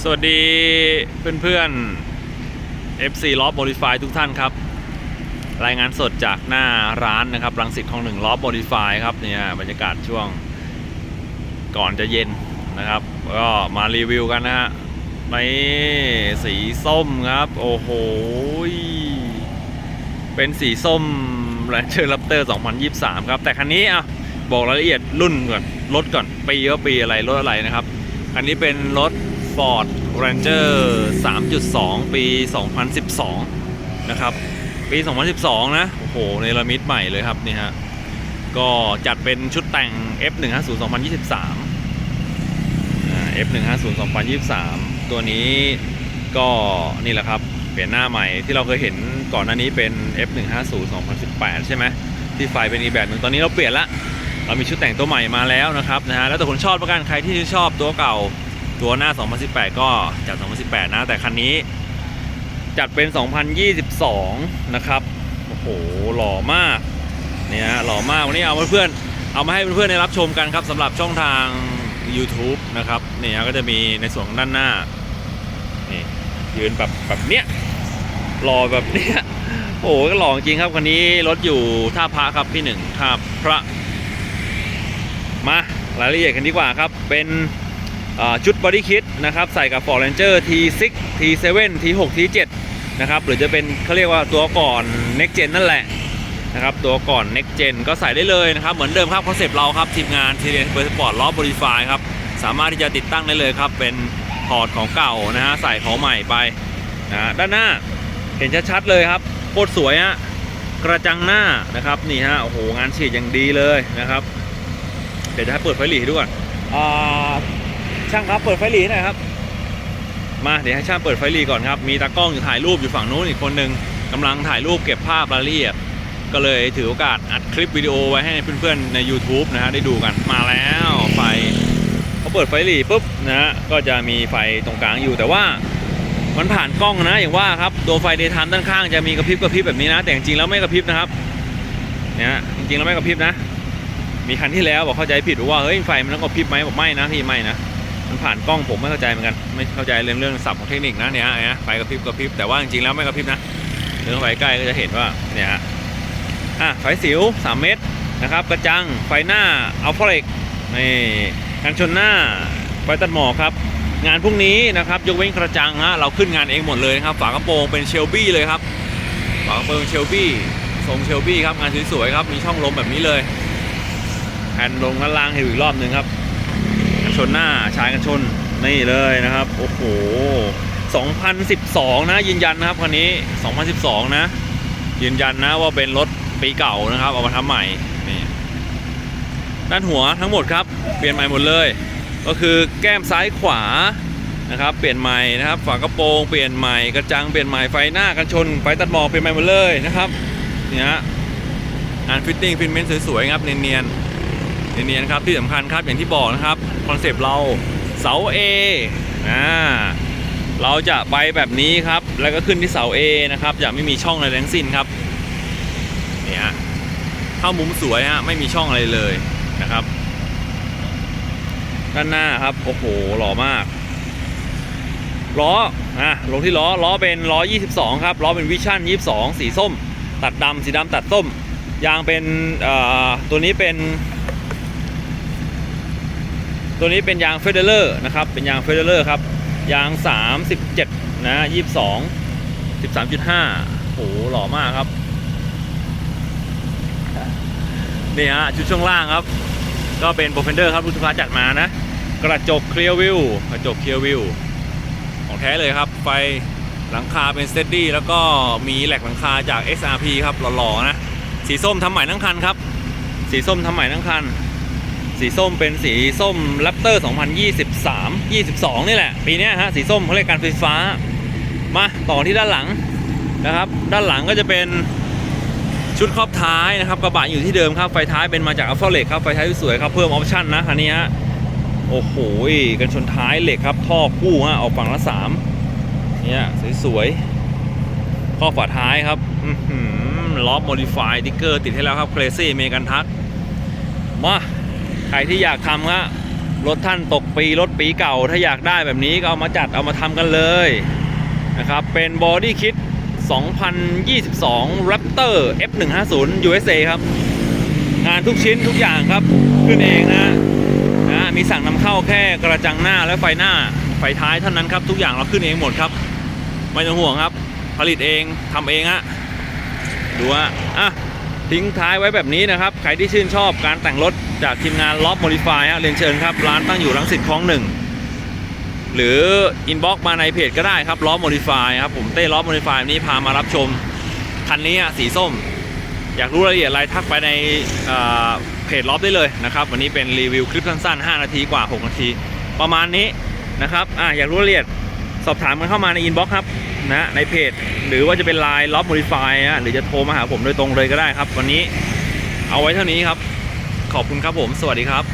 สวัสดีเพื่อนๆ FC ล้อบริฟายทุกท่านครับ รายงานสดจากหน้าร้านนะครับรังสิตคลองหนึ่งล้อบริฟายครับเนี่ยบรรยากาศช่วงก่อนจะเย็นนะครับ ก็มารีวิวกันนะฮะไม่สีส้มครับ โอ้โห เป็นสีส้มแรนเจอร์ r ัปเตอร์ 2023 ครับ แต่คันนี้อะบอกรายละเอียดรุ่นก่อน รถก่อน ปีก็ปีอะไร รถอะไรนะครับ คันนี้เป็นรถ Ford Ranger 3.2 ปี 2012 นะครับ ปี 2012 นะ โอ้โหในระมิดใหม่เลยครับ นี่ฮะ ก็จัดเป็นชุดแต่ง F150 2023 F150 2023 ตัวนี้ก็นี่แหละครับ เปลี่ยนหน้าใหม่ที่เราเคยเห็นก่อนหน้านี้เป็น F150 2018 ใช่ไหมที่ไฟเป็นอีแบบหนึ่งตอนนี้เราเปลี่ยนละเรามีชุดแต่งตัวใหม่มาแล้วนะครับนะฮะแล้วแต่คนชอบประกันใครที่ชอบตัวเก่า ตัวหน้า 2018 ก็จัด 2018 นะ แต่คันนี้จัดเป็น 2022 นะครับ โอ้โห หล่อมาก เนี่ยฮะหล่อมาก วันนี้เอามาเพื่อนๆ เอามาให้เพื่อนๆ ได้รับชมกันครับสำหรับช่องทาง YouTube นะครับ เนี่ยก็จะมีในส่วนด้านหน้า นี่ยืนแบบแบบเนี้ย หล่อแบบเนี้ย โอ้โห ก็หล่อจริงครับ คันนี้รถอยู่ท่าพระครับพี่หนึ่งท่าพระ มารายละเอียดกันดีกว่าครับ เป็น ชุดบอดี้คิดนะครับใส่กับ Ford Ranger T6 T7 T6 T7 นะครับหรือจะเป็นเขาเรียกว่าตัวก่อน Next Gen นั่นแหละนะครับตัวก่อน Next Gen ก็ใส่ได้เลยนะครับเหมือนเดิมครับคอนเซปต์เราครับทีมงาน t ีเ n นเบอร์สปอร์ตล้อบริฟายครับสามารถที่จะติดตั้งได้เลยครับเป็นพอร์ตของเก่านะฮะใส่ของใหม่ไปนะด้านหน้าเห็นชัดๆเลยครับโคตรสวยฮะกระจังหน้านะครับนี่ฮะโอ้โหงานฉีดอย่างดีเลยนะครับ เดี๋ยวจะให้เปิดไฟหลีให้ดูก่อนอ่า ช่างครับเปิดไฟหลีหน่อยครับ มาเดี๋ยวให้ช่างเปิดไฟหลีก่อนครับ มีตากล้องอยู่ถ่ายรูปอยู่ฝั่งนู้นอีกคนนึงกำลังถ่ายรูปเก็บภาพรายละเอียดก็เลยถือโอกาสอัดคลิปวิดีโอไว้ให้เพื่อนๆใน YouTube นะฮะได้ดูกันมาแล้วไฟพอเปิดไฟหลีปุ๊บนะฮะก็จะมีไฟตรงกลางอยู่แต่ว่ามันผ่านกล้องนะอย่างว่าครับตัวไฟเดย์ไทม์ด้านข้างจะมีกระพริบกระพริบแบบนี้นะ แต่จริงๆแล้วไม่กระพริบนะครับเนี่ยจริงๆแล้วไม่กระพริบนะ มีคันที่แล้วบอกเข้าใจผิดว่าเฮ้ยไฟมันต้องกระพริบไหมบอกไม่นะพี่ไม่นะ มันผ่านกล้องผมไม่เข้าใจเหมือนกัน ไม่เข้าใจเรื่องเรื่องศัพท์ของเทคนิคนะเนี่ยฮะเนี่ไฟกระพริบกระพริบแต่ว่าจริงๆแล้วไม่กระพริบนะเดินเข้าไปใกล้ก็จะเห็นว่าเนี่ยฮะอะไฟสิว 3 เมตรนะครับกระจังไฟหน้าอัลฟาเรกนี่กันชนหน้าไฟตัดหมอกครับงานพรุ่งนี้นะครับยกเว้นกระจังฮะเราขึ้นงานเองหมดเลยนะครับฝากระโปรงเป็นเชลบี้เลยครับฝากระโปรงเชลบี้ทรงเชลบี้ครับงานสวยๆครับมีช่องลมแบบนี้เลยแผ่นลงด้านล่างให้ดูอีกรอบหนึ่งครับ ชนหน้าชายกันชนนี่เลยนะครับ โอ้โห 2012 นะ ยืนยันนะครับคันนี้ 2012 นะ ยืนยันนะว่าเป็นรถปีเก่านะครับเอามาทำใหม่นี่ด้านหัวทั้งหมดครับเปลี่ยนใหม่หมดเลย ก็คือแก้มซ้ายขวานะครับเปลี่ยนใหม่นะครับฝากระโปรงเปลี่ยนใหม่กระจังเปลี่ยนใหม่ไฟหน้ากันชนไฟตัดหมอกเปลี่ยนใหม่หมดเลยนะครับเนี่ยฮะงานฟิตติ้งฟิตเมนต์สวยๆครับเนียนๆ เนียนๆครับที่สำคัญครับอย่างที่บอกนะครับคอนเซปต์เราเสา A นะเราจะไปแบบนี้ครับ แล้วก็ขึ้นที่เสา A นะครับจะไม่มีช่องอะไรทั้งสิ้นครับนี่ฮะเข้ามุมสวยฮะไม่มีช่องอะไรเลยนะครับ ด้านหน้าครับโอ้โหหล่อมากล้ออะลงที่ล้อล้อเป็นล้อ 22 ครับล้อเป็นวิชั่น 22 สีส้ม ตัดดำสีดำตัดส้มยางเป็นตัวนี้เป็น ตัวนี้เป็นยางเฟเดอร์นะครับ เป็นยางเฟเดอร์ครับ ยาง 37 นะ 22 13.5โหหล่อมากครับ นี่ฮะชุดช่วงล่างครับ ก็เป็นโปรเฟนเดอร์ครับลูกค้าจัดมานะ กระจกเคลียร์วิว กระจกเคลียร์วิว ของแท้เลยครับ ไฟหลังคาเป็นสเตดดี้แล้วก็มีแหลกหลังคาจาก SRP ครับหล่อๆนะ สีส้มทำใหม่ทั้งคันครับ สีส้มทำใหม่ทั้งคัน สีส้มเป็นสีส้มแรปเตอร์ 2023 22 นี่แหละ ปีนี้ฮะ สีส้มเขาเรียกการไฟฟ้า มาต่อที่ด้านหลังนะครับ ด้านหลังก็จะเป็นชุดครอบท้ายนะครับ กระบะอยู่ที่เดิมครับ ไฟท้ายเป็นมาจากอัลฟาเล็กครับ ไฟท้ายสวยครับ เพิ่มออปชั่นนะคันนี้ฮะ โอ้โห กันชนท้ายเหล็กครับ ท่อคู่ฮะ ออกฝั่งละสามเนี่ยสวยๆข้อฝาท้ายครับอื้อหือล้อโมดิฟายติ๊กเกอร์ติดให้แล้วครับเครซี่เมกันทักมา ใครที่อยากทำฮะรถท่านตกปีรถปีเก่า ถ้าอยากได้แบบนี้ก็เอามาจัดเอามาทำกันเลยนะครับเป็นบอดี้คิด2022 Raptor F150 USA ครับ งานทุกชิ้นทุกอย่างครับ ขึ้นเองนะนะมีสั่งนำเข้าแค่กระจังหน้าและไฟหน้า ไฟท้ายเท่านั้นครับทุกอย่างเราขึ้นเองหมดครับ ไม่ต้องห่วงครับ ผลิตเองทำเองฮะดูฮะอะ ทิ้งท้ายไว้แบบนี้นะครับ ใครที่ชื่นชอบการแต่งรถจากทีมงานล็อบโมดิฟายฮะเรียนเชิญครับ ร้านตั้งอยู่รังสิตคลองหนึ่ง หรืออินบ็อกมาในเพจก็ได้ครับล้อโมดิฟายครับ ผมเต้ล้อโมดิฟายนี้พามารับชม คันนี้อะสีส้ม อยากรู้รายละเอียดอะไรทักไปในเเพจล็อบได้เลยนะครับ วันนี้เป็นรีวิวคลิปสั้นๆ 5 นาทีกว่า 6 นาที ประมาณนี้นะครับอะอยากรู้รายละเอียดสอบถามกันเข้ามาในอินบ็อกครับ นะในเพจ หรือว่าจะเป็นไลน์ล็อบโมดิฟายนะหรือจะโทรมาหาผมโดยตรงเลยก็ได้ครับ วันนี้เอาไว้เท่านี้ครับ ขอบคุณครับผม สวัสดีครับ